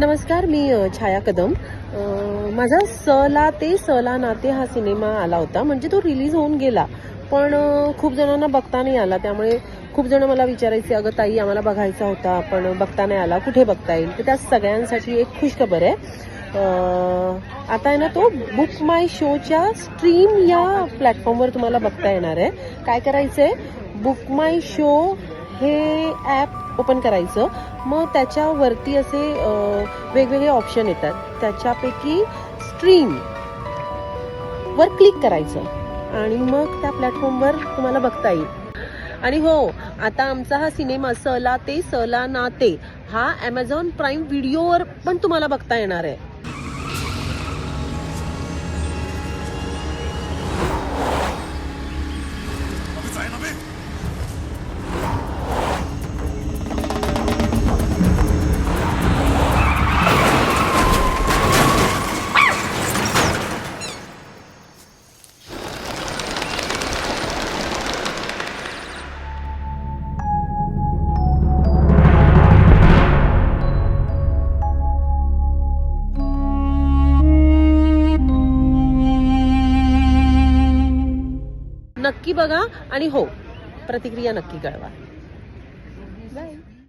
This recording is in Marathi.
नमस्कार मी छाया कदम. माझा सला ते सला नाते हा सिनेमा आला होता. म्हणजे तो रिलीज होऊन गेला. पण खूप जणांना बघता नाही आला. त्यामुळे खूप जण मला विचारायचे अगं ताई आम्हाला बघायचा होता पण बघता नाही आला. कुठे बघता येईल? तर त्या सगळ्यांसाठी एक खुशखबर आहे. आता आहे ना तो बुक माय शोच्या स्ट्रीम या प्लॅटफॉर्मवर तुम्हाला बघता येणार आहे. काय करायचं आहे बुक माय शो हे ॲप ओपन करायचं. मग त्याच्यावरती असे वेगवेगळे ऑप्शन येतात. त्याच्यापैकी स्ट्रीम वर क्लिक करायचं. आणि मग त्या प्लॅटफॉर्मवर तुम्हाला बघता येईल. आणि हो आता आमचा हा सिनेमा सला ते सला ना ते हा ॲमेझॉन प्राईम व्हिडिओवर पण तुम्हाला बघता येणार आहे. नक्की बघा आणि हो प्रतिक्रिया नक्की कळवा. बाय